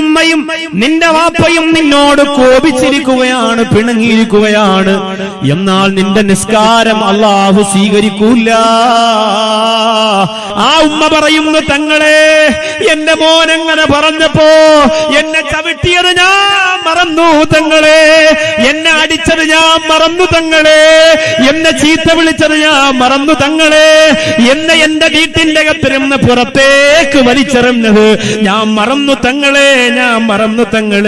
ഉമ്മയും നിന്റെ വാപ്പയും നിന്നോട് കോപിച്ചിരിക്കുകയാണ് പിണങ്ങിയിരിക്കുകയാണ്. എന്നാൽ നിന്റെ നിസ്കാരം അള്ളാഹു സ്വീകരിക്കൂല. ആ ഉമ്മ പറയുന്നു തങ്ങളെ എന്റെ മോനങ്ങനെ പറഞ്ഞപ്പോ എന്നെ ചവിട്ടിയത് ഞാൻ മറന്നു തങ്ങളെ. എന്നെ അടിച്ചത് ഞാൻ മറന്നു തങ്ങളെ. എന്നെ ചീത്ത വിളിച്ചത് ഞാൻ മറന്നു തങ്ങളെ. എന്നെ എന്റെ വീട്ടിന്റെ കത്തിരുന്ന് പുറത്തേക്ക് വലിച്ചെറിഞ്ഞത് ഞാൻ മറന്നു തങ്ങളെ. ഞാൻ മറന്നു തങ്ങൾ.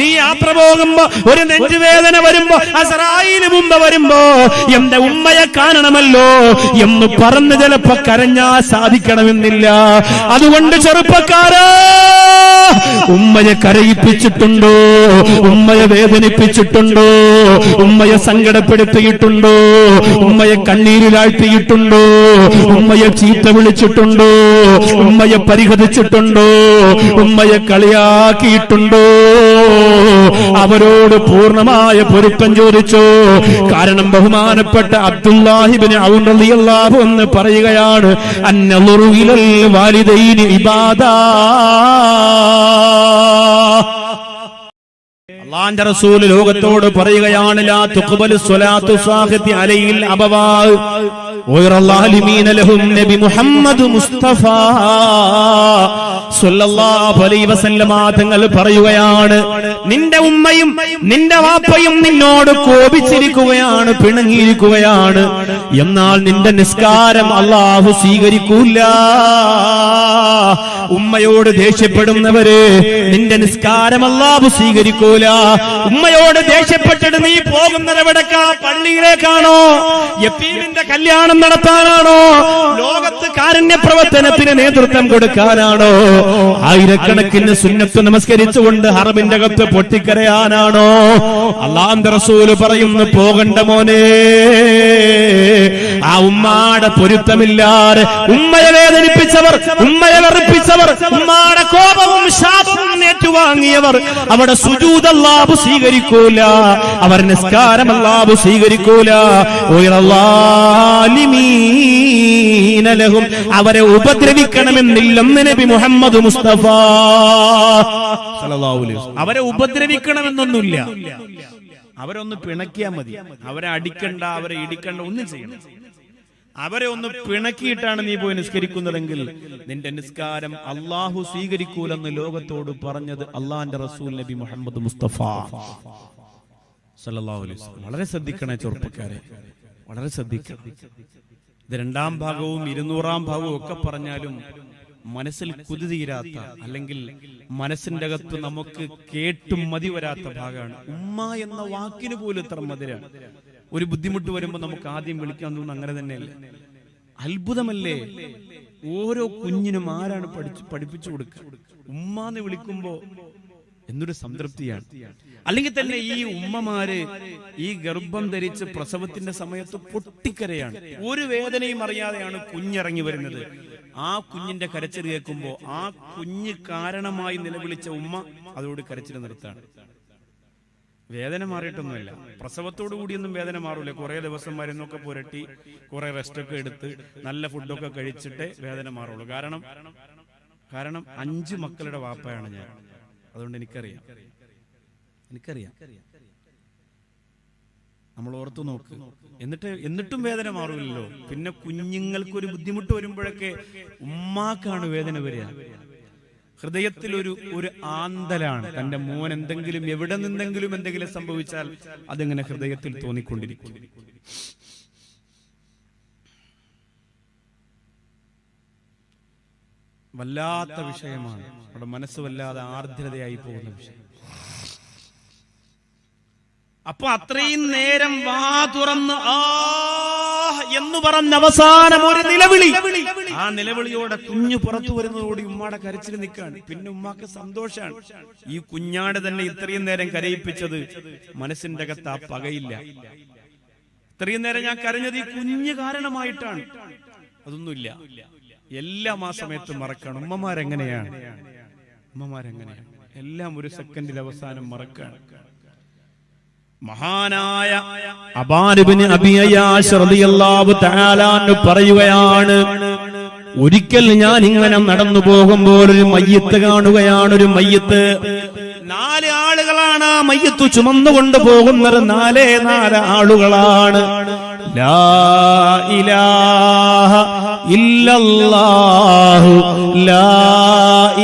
നീ യാത്ര പോകുമ്പോ ഒരു നെഞ്ചുവേദന വരുമ്പോ അസറായിന് മുമ്പ് വരുമ്പോ എന്റെ ഉമ്മയെ കാണണമല്ലോ എന്ന് പറഞ്ഞ് ചിലപ്പോ കരഞ്ഞാ സാധിക്കണമെന്നില്ല. അതുകൊണ്ട് ചെറുപ്പക്കാരോ ഉമ്മയെ കരയിപ്പിച്ചിട്ടുണ്ടോ? ഉമ്മയെ വേദനിപ്പിച്ചിട്ടുണ്ടോ? ഉമ്മയെ സങ്കടപ്പെടുത്തിയിട്ടുണ്ടോ? ഉമ്മയെ കണ്ണീരിലാഴ്ത്തിയിട്ടുണ്ടോ? ഉമ്മയെ ചീത്ത വിളിച്ചിട്ടുണ്ടോ? ഉമ്മയെ പരിഹരിച്ചിട്ടുണ്ടോ ഉമ്മയെ കളിയാക്കിയിട്ടുണ്ടോ അവരോട് പൂർണമായ പൊരുത്തം ചോദിച്ചോ. കാരണം ബഹുമാനപ്പെട്ട അബ്ദുല്ലാഹിബിന് ഔൻ റളിയല്ലാഹു എന്ന് പറയുകയാണ് അന്നളുറു ഇലൽ വാലിദൈനി ഇബാദാ. അള്ളാന്റെ റസൂൽ ലോകത്തോട് പറയുകയാണ് ലാ തുഖ്ബലു സ്വലാത്തു സാഹിത്യ അലയിൽ അബവാ. നബി മുഹമ്മദ് മുസ്തഫ. തങ്ങൾ പറയുകയാണ് നിന്റെ ഉമ്മയും നിന്റെ വാപ്പയും നിന്നോട് കോപിച്ചിരിക്കുകയാണ് പിണങ്ങിയിരിക്കുകയാണ്. എന്നാൽ നിന്റെ നിസ്കാരം അള്ളാഹു സ്വീകരിക്കൂല. ഉമ്മയോട് ദേഷ്യപ്പെടുന്നവര് നിന്റെ നിസ്കാരം അള്ളാഹു സ്വീകരിക്കൂല. ഉമ്മയോട് ദേഷ്യപ്പെട്ടിട്ട് നീ പോകുന്നത് എവിടേക്കാ? പള്ളിയിലേക്കാണോ? യത്തീമിന്റെ കല്യാണം നടത്താനാണോ? ലോകത്ത് കാരുണ്യ പ്രവർത്തനത്തിന് നേതൃത്വം കൊടുക്കാനാണോ? ആയിരക്കണക്കിന് സുന്നത്ത് നമസ്കരിച്ചുകൊണ്ട് ഹറബിന്റെ അകത്ത് പൊട്ടിക്കരയാനാണോ? അള്ളാന്റെ റസൂൽ പറയുന്നു പോകണ്ട മോനെ ആ ഉമ്മാടെ പൊരുത്തമില്ലാതെ ഉമ്മയെ വേദനിപ്പിച്ചവർ ഉമ്മയെ വെറുപ്പിച്ചവർ ഉമ്മാടെ കോപവും ഏറ്റുവാങ്ങിയവർ അവിടെ സുജൂദ് അല്ലാഹു സ്വീകരിക്കൂല. അവർ നിസ്കാരം അല്ലാഹു സ്വീകരിക്കൂല. ലഹും അവരെ ഉപദ്രവിക്കണമെന്നില്ലെന്ന് നബി മുഹമ്മദ് മുസ്തഫ. അവരെ ഉപദ്രവിക്കണമെന്നൊന്നുമില്ല. അവരൊന്ന് പിണക്കിയാൽ മതി. അവരെ അടിക്കണ്ട അവരെ ഇടിക്കണ്ട ഒന്നും ചെയ്യണം അവരെ ഒന്ന് പിണക്കിയിട്ടാണ് നീ പോയി നിസ്കരിക്കുന്നതെങ്കിൽ നിന്റെ നിസ്കാരം അള്ളാഹു സ്വീകരിക്കൂലെന്ന് ലോകത്തോട് പറഞ്ഞത് അള്ളാന്റെ റസൂൽ നബി മുഹമ്മദ് മുസ്തഫ. വളരെ ശ്രദ്ധിക്കണേ ചെറുപ്പക്കാരെ. വളരെ ശ്രദ്ധിക്കണം. ഇത് രണ്ടാം ഭാഗവും ഇരുന്നൂറാം ഭാഗവും ഒക്കെ പറഞ്ഞാലും മനസ്സിൽ കുതിതീരാത്ത അല്ലെങ്കിൽ മനസ്സിന്റെ അകത്ത് നമുക്ക് കേട്ടും മതി വരാത്ത ഭാഗമാണ്. ഉമ്മ എന്ന വാക്കിന് പോലും ഇത്ര മധുരാണ്. ഒരു ബുദ്ധിമുട്ട് വരുമ്പോൾ നമുക്ക് ആദ്യം വിളിക്കാൻ തോന്നുന്നു അങ്ങനെ തന്നെയല്ലേ? അത്ഭുതമല്ലേ? ഓരോ കുഞ്ഞിനും ആരാണ് പഠിച്ചു പഠിപ്പിച്ചു കൊടുക്കുക? ഉമ്മാന്ന് വിളിക്കുമ്പോ എന്നൊരു സംതൃപ്തിയാണ്. അല്ലെങ്കിൽ തന്നെ ഈ ഉമ്മമാര് ഈ ഗർഭം ധരിച്ച് പ്രസവത്തിന്റെ സമയത്ത് പൊട്ടിക്കരയാണ്. ഒരു വേദനയും അറിയാതെയാണ് കുഞ്ഞിറങ്ങി വരുന്നത്. ആ കുഞ്ഞിന്റെ കരച്ചിൽ കേൾക്കുമ്പോ ആ കുഞ്ഞ് കാരണമായി നിലവിളിച്ച ഉമ്മ അതോട് കരച്ചിൽ നിർത്താണ് വേദന മാറിയിട്ടൊന്നുമില്ല. പ്രസവത്തോടു കൂടിയൊന്നും വേദന മാറൂല. കുറെ ദിവസം മരുന്നൊക്കെ പുരട്ടി കുറെ റെസ്റ്റ് ഒക്കെ എടുത്ത് നല്ല ഫുഡൊക്കെ കഴിച്ചിട്ടേ വേദന മാറുള്ളൂ. കാരണം കാരണം അഞ്ച് മക്കളുടെ വാപ്പയാണ് ഞാൻ. അതുകൊണ്ട് എനിക്കറിയാം. എനിക്കറിയാം. നമ്മൾ ഓർത്തു നോക്ക്. എന്നിട്ട് എന്നിട്ടും വേദന മാറില്ലല്ലോ. പിന്നെ കുഞ്ഞുങ്ങൾക്ക് ഒരു ബുദ്ധിമുട്ട് വരുമ്പോഴൊക്കെ ഉമ്മാക്കാണ് വേദന വരിക. ഹൃദയത്തിൽ ഒരു ഒരു ആന്തലാണ്. തന്റെ മോൻ എന്തെങ്കിലും എവിടെ നിന്നെങ്കിലും എന്തെങ്കിലും സംഭവിച്ചാൽ അതിങ്ങനെ ഹൃദയത്തിൽ തോന്നിക്കൊണ്ടിരിക്കും. വല്ലാത്ത വിഷയമാണ്. നമ്മുടെ മനസ്സ് വല്ലാതെ ആർദ്രതയായി പോകുന്ന വിഷയം. അപ്പൊ അത്രയും നേരം വാ തുറന്ന് ആ എന്ന് പറഞ്ഞ അവസാനം ഒരു നിലവിളി. ആ നിലവിളിയോടെ കുഞ്ഞു പുറത്തു വരുന്നതോടെ ഉമ്മാടെ കരച്ചിൽ നിൽക്കാണ്. പിന്നെ ഉമ്മാക്ക് സന്തോഷാണ്. ഈ കുഞ്ഞാട് തന്നെ ഇത്രയും നേരം കരയിപ്പിച്ചത് മനസ്സിന്റെ അകത്ത് ആ പകയില്ല. ഇത്രയും നേരം ഞാൻ കരഞ്ഞത് ഈ കുഞ്ഞ് കാരണമായിട്ടാണ്. അതൊന്നുമില്ല. എല്ലാം ആ സമയത്ത് മറക്കണം. ഉമ്മമാരെങ്ങനെയാണ്? ഉമ്മമാരെങ്ങനെയാണ്? എല്ലാം ഒരു സെക്കൻഡിൽ അവസാനം മറക്കാണ്. മഹാനായ അബാനുബിന് അബിയാശ് റളിയല്ലാഹു തആല അൻഹു പറയുകയാണ് ഒരിക്കൽ ഞാൻ ഇങ്ങനെ നടന്നു പോകുമ്പോൾ ഒരു മയ്യത്ത് കാണുകയാണ് ഒരു മയ്യത്ത്. നാല് ആളുകളാണ് ആ മയ്യത്ത് ചുമന്നുകൊണ്ട് പോകുന്നത് നാലേ നാല് ആളുകളാണ്. ഇല്ലല്ലാഹു ലാ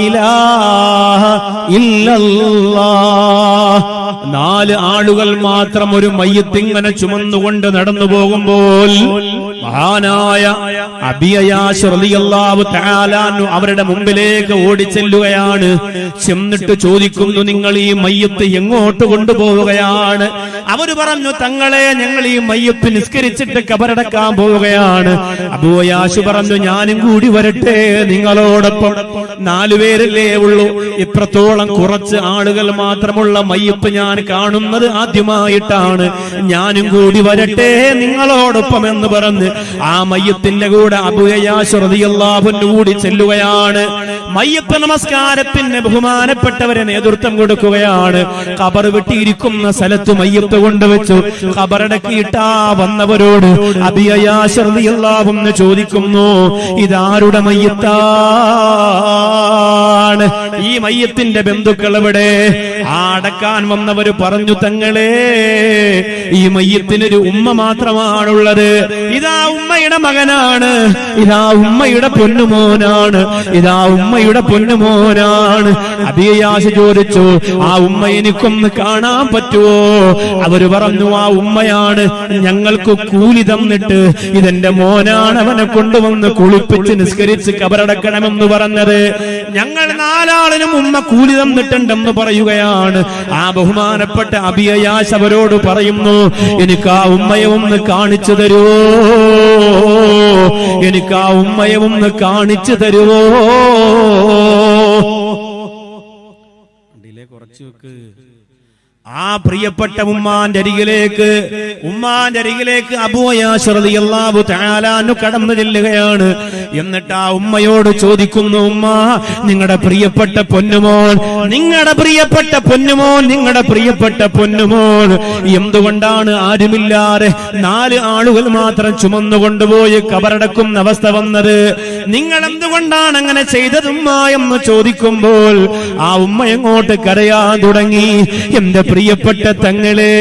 ഇലാഹ ഇല്ലല്ലാഹ്. നാല് ആളുകൾ മാത്രം ഒരു മയ്യത്തിങ്ങനെ ചുമന്നുകൊണ്ട് നടന്നു പോകുമ്പോൾ മഹാനായ അവരുടെ മുമ്പിലേക്ക് ഓടിച്ചെല്ലുകയാണ്. ചെന്നിട്ട് ചോദിക്കുന്നു നിങ്ങൾ ഈ മയ്യത്ത് എങ്ങോട്ട് കൊണ്ടുപോവുകയാണ്? അവർ പറഞ്ഞു തങ്ങളെ ഞങ്ങൾ ഈ മയ്യത്ത് നിസ്കരിച്ചിട്ട് കബറടക്കാൻ പോവുകയാണ്. അബൂയാശു പറഞ്ഞു ഞാനും കൂടി വരട്ടെ നിങ്ങളോടൊപ്പം. നാലുപേരല്ലേ ഉള്ളൂ. ഇത്രത്തോളം കുറച്ച് ആളുകൾ മാത്രമുള്ള മയ്യപ്പ് ഞാൻ കാണുന്നത് ആദ്യമായിട്ടാണ്. ഞാനും കൂടി വരട്ടെ നിങ്ങളോടൊപ്പം എന്ന് പറഞ്ഞ് ആ മയ്യത്തിന്റെ കൂടെ അബുയാശ്രതിയല്ലാഹുവിന് കൂടി ചെല്ലുകയാണ്. മയ്യത്ത് നമസ്കാരത്തിന് ബഹുമാനപ്പെട്ടവരെ നേതൃത്വം കൊടുക്കുകയാണ്. ഖബർ വെട്ടിയിരിക്കുന്ന സ്ഥലത്ത് മയ്യത്ത് കൊണ്ടുവച്ചു. ഖബറടക്കിയിട്ടാ വന്നവരോട് അബിയാശ്രതിയല്ലാഹുന്ന് ചോദിക്കുന്നു ഇതാരുടെ മയ്യത്താണ് ഈ മയ്യത്തിന്റെ ബന്ധുക്കൾ എവിടെ അടക്കാൻ വന്നവര് പറഞ്ഞു തങ്ങളെ ഈ മയ്യത്തിനൊരു ഉമ്മ മാത്രമാണുള്ളത്. ഇതാ ഉമ്മയുടെ മകനാണ്. ഇതാ ഉമ്മയുടെ പൊന്നുമോനാണ്. ഇതാ ഉമ്മയുടെ പൊന്നുമോനാണ്. അബിയാശ ചോദിച്ചു ആ ഉമ്മ എനിക്കൊന്ന് കാണാൻ പറ്റുമോ? അവർ പറഞ്ഞു ആ ഉമ്മയാണ്. ഞങ്ങൾക്ക് കൂലി തന്നിട്ട് ഇതെന്റെ മോനാണ് അവനെ കൊണ്ടുവന്ന് കുളിപ്പിച്ച് നിസ്കരിച്ച് കബറടക്കണമെന്ന് പറഞ്ഞത്. ഞങ്ങൾ നാലാളിനും ഉമ്മ കൂലി തന്നിട്ടുണ്ടെന്ന് പറയുകയാണ്. ആ ബഹുമാനപ്പെട്ട അബിയയാശ് അവരോട് പറയുന്നു എനിക്ക് ആ ഉമ്മയെ ഒന്ന് കാണിച്ചു തരുവോ? എനിക്ക് ആ ഉമ്മയെ ഒന്ന് കാണിച്ചു തരുവോ? കുറച്ചു വെക്ക്. ആ പ്രിയപ്പെട്ട ഉമ്മാന്റെ അരികിലേക്ക് ഉമ്മാന്റെ അരികിലേക്ക് അബൂയാശ്രതിയല്ലാവു താലാനു കടന്നു ചെല്ലുകയാണ്. എന്നിട്ട് ആ ഉമ്മയോട് ചോദിക്കുന്നു ഉമ്മ നിങ്ങളുടെ പ്രിയപ്പെട്ട പൊന്നുമോൻ നിങ്ങളുടെ പ്രിയപ്പെട്ട പൊന്നുമോൻ നിങ്ങളുടെ പ്രിയപ്പെട്ട പൊന്നുമോൻ എന്തുകൊണ്ടാണ് ആരുമില്ലാതെ നാല് ആളുകൾ മാത്രം ചുമന്നു കൊണ്ടുപോയി കബറടക്കുന്ന അവസ്ഥ വന്നത്? നിങ്ങൾ എന്തുകൊണ്ടാണ് അങ്ങനെ ചെയ്തതുമ്മ എന്ന് ചോദിക്കുമ്പോൾ ആ ഉമ്മ എങ്ങോട്ട് കരയാൻ തുടങ്ങി? എന്റെ പ്രിയപ്പെട്ട തങ്ങളെ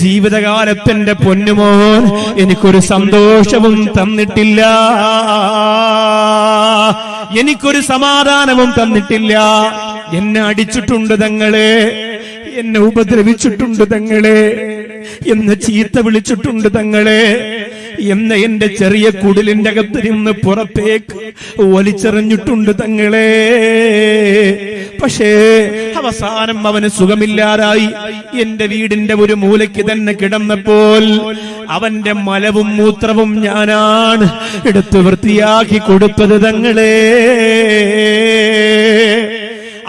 ജീവിതകാലത്തിന്റെ പൊന്നുമോൻ എനിക്കൊരു സന്തോഷവും തന്നിട്ടില്ല. എനിക്കൊരു സമാധാനവും തന്നിട്ടില്ല. എന്നെ അടിച്ചിട്ടുണ്ട് തങ്ങളെ എന്നെ ഉപദ്രവിച്ചിട്ടുണ്ട് തങ്ങളെ എന്നെ ചീത്ത വിളിച്ചിട്ടുണ്ട് തങ്ങളെ എന്ന എന്റെ ചെറിയ കുടിലിന്റെ അകത്ത് നിന്ന് പുറത്തേക്ക് വലിച്ചെറിഞ്ഞിട്ടുണ്ട് തങ്ങളെ. പക്ഷേ അവസാനം അവന് സുഖമില്ലാതായി. എന്റെ വീടിന്റെ ഒരു മൂലയ്ക്ക് തന്നെ കിടന്നപ്പോൾ അവന്റെ മലവും മൂത്രവും ഞാനാണ് എടുത്തു വൃത്തിയാക്കി കൊടുത്തത് തങ്ങളെ.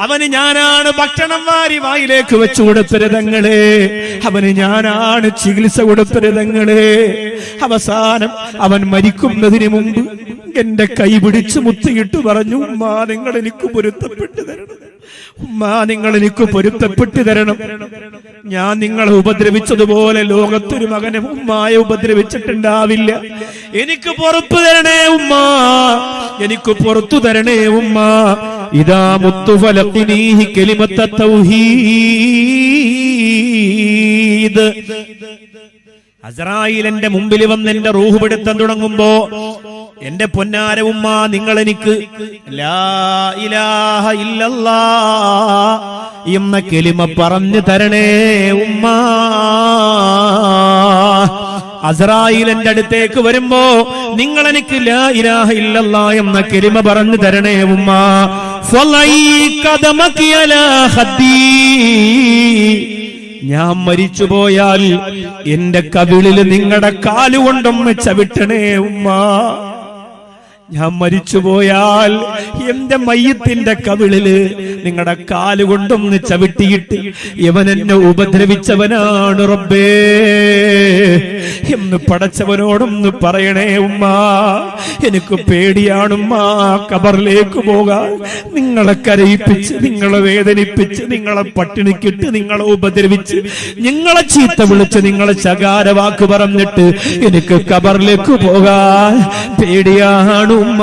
അവന് ഞാനാണ് ഭക്ഷണം വാരി വായിലേക്ക് വെച്ചു കൊടുത്തരുതങ്ങളെ അവന് ഞാനാണ് ചികിത്സ കൊടുത്തരുതങ്ങളെ അവസാനം അവൻ മരിക്കുന്നതിന് മുമ്പ് എന്റെ കൈ പിടിച്ച് മുത്തിയിട്ട് പറഞ്ഞു ഉമ്മാ നിങ്ങൾ എനിക്ക് പൊരുത്തപ്പെട്ടു തരണം ഉമ്മാ നിങ്ങൾ എനിക്ക് പൊരുത്തപ്പെട്ടു തരണം. ഞാൻ നിങ്ങളെ ഉപദ്രവിച്ചതുപോലെ ലോകത്തൊരു മകനെ ഉമ്മായ ഉപദ്രവിച്ചിട്ടുണ്ടാവില്ല. എനിക്ക് പുറത്തു തരണേ ഉമ്മ. എനിക്ക് പുറത്തു തരണേ ഉമ്മ. ഇതാ മുത്തുഫലത്തിനീഹി കെലിമത്ത തൗഹീദ്. അസറായിൽ എന്റെ മുമ്പിൽ വന്ന് എന്റെ റൂഹ് പിടുത്തം തുടങ്ങുമ്പോ എന്റെ പൊന്നാര ഉമ്മ നിങ്ങൾ എനിക്ക് എന്ന കെലിമ പറഞ്ഞു തരണേ ഉമ്മ. അസറായിൽ അടുത്തേക്ക് വരുമ്പോ നിങ്ങൾ എനിക്ക് ലാ ഇലാഹ ഇല്ലല്ല എന്ന കെലിമ പറഞ്ഞു തരണേ ഉമ്മ. ഞാൻ മരിച്ചുപോയാൽ എന്റെ കവിളിൽ നിങ്ങളുടെ കാലുകൊണ്ടൊന്ന് ചവിട്ടണേ ഉമ്മ. ഞാൻ മരിച്ചുപോയാൽ എന്റെ മയ്യത്തിന്റെ കവിളിൽ നിങ്ങളുടെ കാലുകൊണ്ടൊന്ന് ചവിട്ടിയിട്ട് ഇവൻ എന്നെ ഉപദ്രവിച്ചവനാണ് റബ്ബേ. എന്ന് പടച്ചവനോടൊന്ന് പറയണേ ഉമ്മ. എനിക്ക് പേടിയാണുമ്മ കബറിലേക്ക് പോകാൻ. നിങ്ങളെ കരയിപ്പിച്ച് നിങ്ങളെ വേദനിപ്പിച്ച് നിങ്ങളെ പട്ടിണിക്കിട്ട് നിങ്ങളെ ഉപദ്രവിച്ച് നിങ്ങളെ ചീത്ത വിളിച്ച് നിങ്ങളെ ശകാര വാക്ക് പറഞ്ഞിട്ട് എനിക്ക് കബറിലേക്ക് പോകാൻ പേടിയാണുമ്മ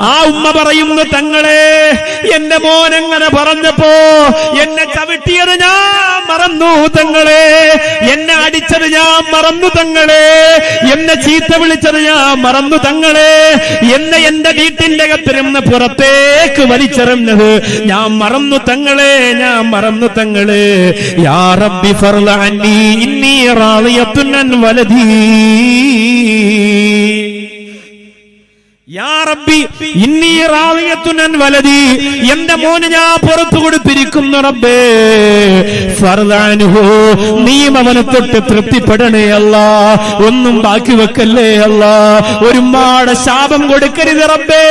ആ ഉമ്മ പറയുന്നു തങ്ങളെ എന്റെ മോൻ എങ്ങനെ പറഞ്ഞപ്പോ എന്നെ ചവിട്ടിയത് ഞാൻ മറന്നു തങ്ങളെ. എന്നെ അടിച്ചത് ഞാൻ മറന്നു തങ്ങളെ. എന്നെ ചീത്ത വിളിച്ചത് ഞാൻ മറന്നു തങ്ങളെ. എന്നെ എന്റെ വീട്ടിന്റെ അകത്തിരുന്ന് പുറത്തേക്ക് വലിച്ചെറിഞ്ഞത് ഞാൻ മറന്നു തങ്ങളെ. ഞാൻ മറന്നു തങ്ങളെ. യാ റബ്ബി ഇന്നി റാളിയത്തുൻ അൻ എന്റെ മോന് ഞാൻ പുറത്തു കൊടുത്തിരിക്കുന്നു റബ്ബേ. നീയും അവനെ തൊട്ട് തൃപ്തിപ്പെടണേ അല്ല. ഒന്നും ബാക്കി വെക്കല്ലേ അല്ല. ഒരു മാട ശാപം കൊടുക്കരുത് റബ്ബേ.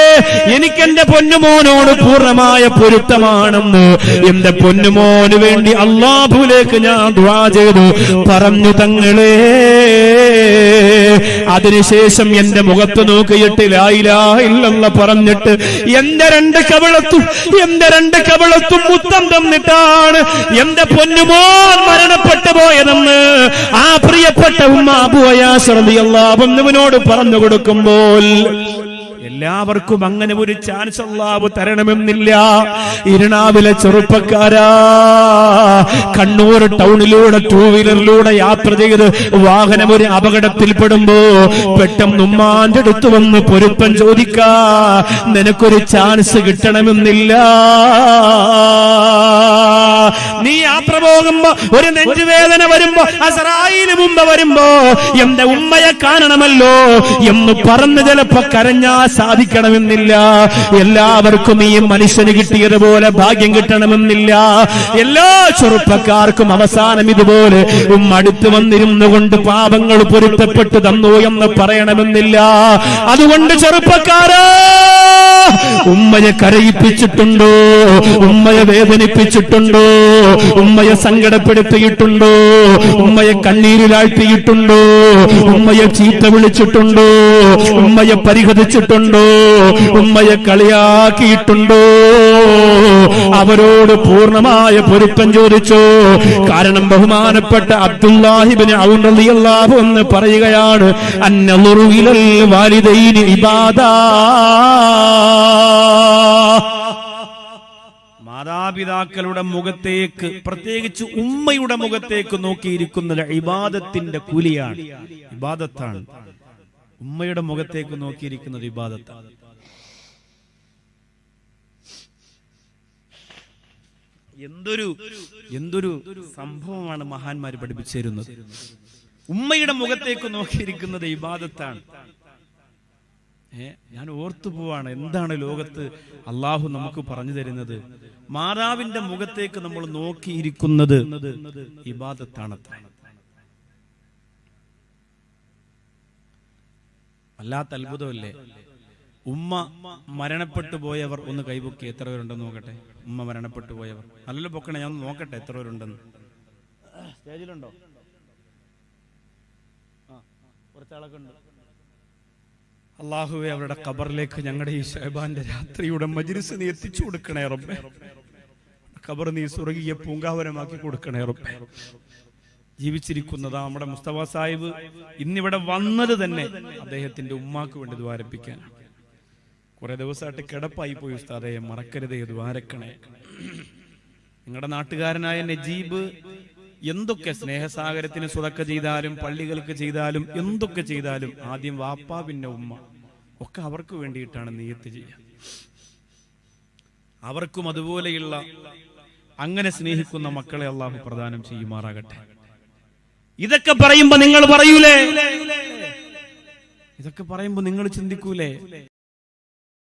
എനിക്ക് എന്റെ പൊന്നുമോനോട് പൂർണമായ പൊരുത്തമാണെന്ന് എന്റെ പൊന്നുമോന് വേണ്ടി അള്ളാഹുലേക്ക് ഞാൻ ദ്വാ ചെയ്തു. പറഞ്ഞു തങ്ങളേ അതിനുശേഷം എന്റെ മുഖത്ത് നോക്കിയിട്ട് ലായിലാ ഇല്ലെന്ന പറഞ്ഞിട്ട് എന്റെ രണ്ട് കവളത്തും എന്റെ രണ്ട് കവളത്തും മുത്തം തന്നിട്ടാണ് എന്റെ പൊന്നുമോൻ മരണപ്പെട്ടു പോയതെന്ന് ആ പ്രിയപ്പെട്ട ഉമ്മ പൊന്നുവിനോട് പറഞ്ഞു കൊടുക്കുമ്പോൾ എല്ലാവർക്കും അങ്ങനെ ഒരു ചാൻസ് അള്ളാവ് തരണമെന്നില്ല. ഇരുണാവിലെ ചെറുപ്പക്കാരാ കണ്ണൂർ ടൗണിലൂടെ ടൂ വീലറിലൂടെ യാത്ര ചെയ്ത് വാഹനം ഒരു അപകടത്തിൽപ്പെടുമ്പോ പെട്ടെന്ന് ഉമ്മാന്റെ അടുത്ത് വന്ന് പൊരുത്തം ചോദിക്ക നിനക്കൊരു ചാൻസ് കിട്ടണമെന്നില്ല. നീ യാത്ര പോകുമ്പോ ഒരു നെഞ്ചുവേദന വരുമ്പോ അസറായിന് മുമ്പ് വരുമ്പോ എന്റെ ഉമ്മയെ കാണണമല്ലോ എന്ന് പറഞ്ഞ് ചിലപ്പോ കരഞ്ഞാ സാധിക്കണമെന്നില്ല. എല്ലാവർക്കും ഈ മനുഷ്യന് കിട്ടിയതുപോലെ ഭാഗ്യം കിട്ടണമെന്നില്ല. എല്ലാ ചെറുപ്പക്കാർക്കും അവസാനം ഇതുപോലെ ഉമ്മ അടുത്ത് വന്നിരുന്നു കൊണ്ട് പാപങ്ങൾ പൊരുത്തപ്പെട്ടു തന്നു എന്ന് പറയണമെന്നില്ല. അതുകൊണ്ട് ചെറുപ്പക്കാരാ ഉമ്മയെ കരയിപ്പിച്ചിട്ടുണ്ടോ? ഉമ്മയെ വേദനിപ്പിച്ചിട്ടുണ്ടോ? ഉമ്മയെ സങ്കടപ്പെടുത്തിയിട്ടുണ്ടോ? ഉമ്മയെ കണ്ണീരിലാഴ്ത്തിയിട്ടുണ്ടോ? ഉമ്മയെ ചീത്ത വിളിച്ചിട്ടുണ്ടോ? ഉമ്മയെ പരിഹരിച്ചിട്ടുണ്ടോ ഉമ്മയെ കളിയാക്കിയിട്ടുണ്ടോ? അവരോട് പൂർണമായ പൊരുത്തം ചോദിച്ചോ? കാരണം ബഹുമാനപ്പെട്ട അബ്ദുല്ലാഹിബിന് ഔണ്ടല്ലാഹു എന്ന് പറയുകയാണ് അന്നലുറുവിലൽ വാലിദൈനി ഇബാദാ. മാതാപിതാക്കളുടെ മുഖത്തേക്ക് പ്രത്യേകിച്ച് ഉമ്മയുടെ മുഖത്തേക്ക് നോക്കിയിരിക്കുന്ന ഇബാദത്തിന്റെ കൂലിയാണ്. ഇബാദത്താണ്. ഉമ്മയുടെ മുഖത്തേക്ക് നോക്കിയിരിക്കുന്നത് ഇബാദത്താണ് എന്തൊരു എന്തൊരു സംഭവമാണ് മഹാന്മാർ പഠിപ്പിച്ചിരുന്നത് ഉമ്മയുടെ മുഖത്തേക്ക് നോക്കിയിരിക്കുന്നത് ഇബാദത്താണ്. ഞാൻ ഓർത്തു പോവാണ് എന്താണ് ലോകത്ത് അള്ളാഹു നമുക്ക് പറഞ്ഞു തരുന്നത്. മാതാവിന്റെ മുഖത്തേക്ക് നമ്മൾ നോക്കിയിരിക്കുന്നത് ഇബാദത്താണ് വല്ലാത്ത അത്ഭുതമല്ലേ? ഉമ്മ മരണപ്പെട്ടു പോയവർ ഒന്ന് കൈപൊക്കി എത്ര പേരുണ്ടെന്ന് നോക്കട്ടെ? ഉമ്മ മരണപ്പെട്ടു പോയവർ. നല്ല പൊക്കണേ ഞാൻ നോക്കട്ടെ എത്ര പേരുണ്ടെന്ന്. സ്റ്റേജിലുണ്ടോ? കുറച്ചാളൊക്കെ ഉണ്ട്. അള്ളാഹുവെ അവരുടെ കബറിലേക്ക് ഞങ്ങളുടെ ഈ ഷഹബാന്റെ രാത്രിയുടെ മജിരിസ് നീ എത്തിച്ചു കൊടുക്കണേ റബ്ബേ. കബർ നീ സ്വർഗീയ പൂങ്കാവനമാക്കി കൊടുക്കണേ റബ്ബേ. ജീവിച്ചിരിക്കുന്നതാ നമ്മുടെ മുസ്തഫ സാഹിബ് ഇന്നിവിടെ വന്നത് തന്നെ അദ്ദേഹത്തിന്റെ ഉമ്മാക്ക് വേണ്ടി ദ്വാരപ്പിക്കാൻ കുറെ ദിവസമായിട്ട് കിടപ്പായി പോയി ഉസ്താദയെ മറക്കരുതേ ദ്വാരക്കണേ നിങ്ങളുടെ നാട്ടുകാരനായ നജീബ് എന്തൊക്കെ സ്നേഹസാഗരത്തിന് സുതക്ക ചെയ്താലും പള്ളികൾക്ക് ചെയ്താലും എന്തൊക്കെ ചെയ്താലും ആദ്യം വാപ്പ പിന്നെ ഉമ്മ. ഒക്കെ അവർക്ക് വേണ്ടിയിട്ടാണ് നീയത്ത് ചെയ്യുക. അവർക്കും അതുപോലെയുള്ള അങ്ങനെ സ്നേഹിക്കുന്ന മക്കളെ അള്ളാഹു പ്രദാനം ചെയ്യുമാറാകട്ടെ. ഇതൊക്കെ പറയുമ്പോ നിങ്ങൾ പറയൂലേ? ഇതൊക്കെ പറയുമ്പോ നിങ്ങൾ ചിന്തിക്കൂലേ?